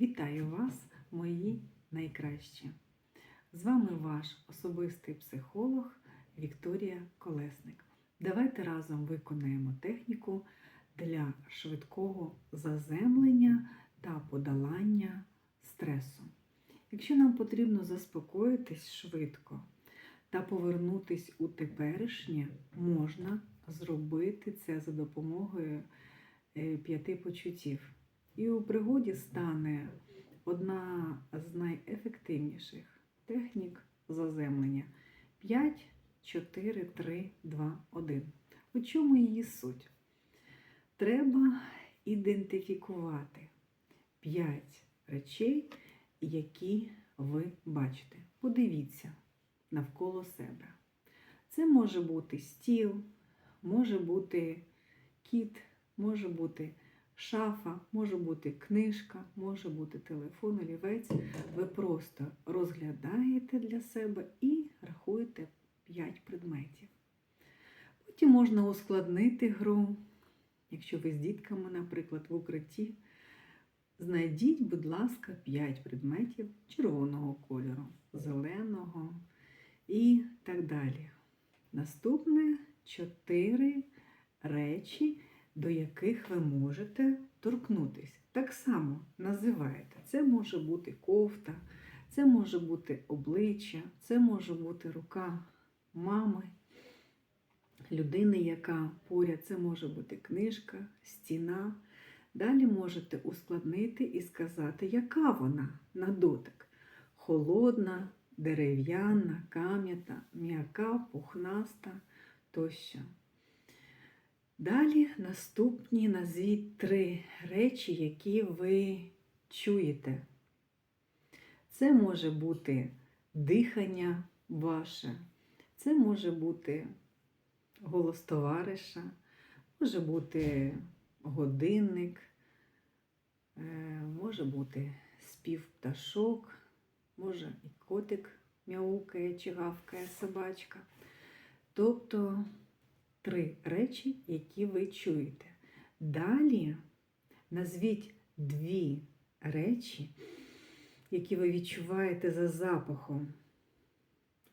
Вітаю вас, мої найкращі! З вами ваш особистий психолог Вікторія Колесник. Давайте разом виконаємо техніку для швидкого заземлення та подолання стресу. Якщо нам потрібно заспокоїтись швидко та повернутись у теперішнє, можна зробити це за допомогою е, п'яти почуттів. І у пригоді стане одна з найефективніших технік заземлення 5, 4, 3, 2, 1. У чому її суть? Треба ідентифікувати 5 речей, які ви бачите. Подивіться навколо себе. Це може бути стіл, може бути кіт, може бути шафа, може бути книжка, може бути телефон, олівець. Ви просто розглядаєте для себе і рахуєте 5 предметів. Потім можна ускладнити гру. Якщо ви з дітками, наприклад, в укритті, знайдіть, будь ласка, 5 предметів червоного кольору, зеленого і так далі. Наступне 4 речі, до яких ви можете торкнутися. Так само називаєте. Це може бути кофта, це може бути обличчя, це може бути рука мами, людини, яка поряд, це може бути книжка, стіна. Далі можете ускладнити і сказати, яка вона на дотик. Холодна, дерев'яна, кам'ята, м'яка, пухнаста тощо. Далі наступні назвіть три речі, які ви чуєте. Це може бути дихання ваше, це може бути голос товариша, може бути годинник, е, може бути спів пташок, може і котик мяукає чи гавкає собачка. Тобто три речі, які ви чуєте. Далі назвіть дві речі, які ви відчуваєте за запахом.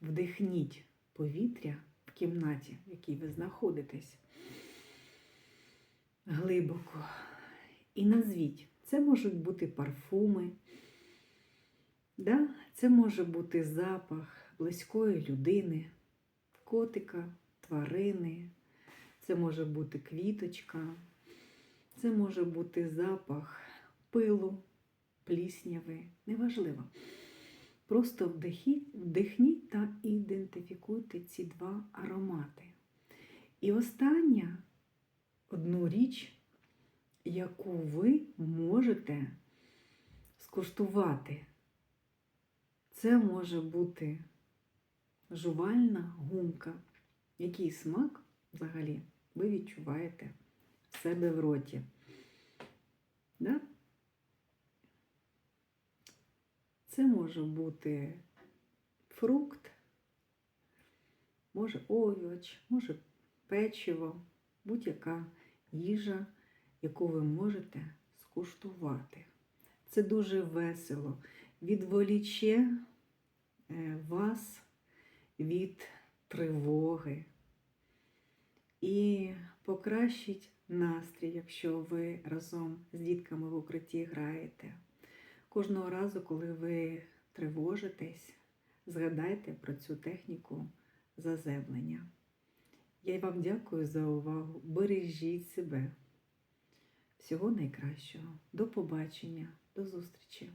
Вдихніть повітря в кімнаті, в якій ви знаходитесь. Глибоко. І назвіть. Це можуть бути парфуми. Да? Це може бути запах близької людини, котика, тварини, це може бути квіточка, це може бути запах пилу, плісняви, неважливо. Просто вдихніть та ідентифікуйте ці два аромати. І остання одну річ, яку ви можете скуштувати. Це може бути жувальна гумка. Який смак взагалі ви відчуваєте себе в роті? Да? Це може бути фрукт, може овоч, може печиво, будь-яка їжа, яку ви можете скуштувати. Це дуже весело. Відволіче е, вас від тривоги і покращить настрій, якщо ви разом з дітками в укритті граєте. Кожного разу, коли ви тривожитесь, згадайте про цю техніку заземлення. Я вам дякую за увагу. Бережіть себе. Всього найкращого. До побачення, до зустрічі!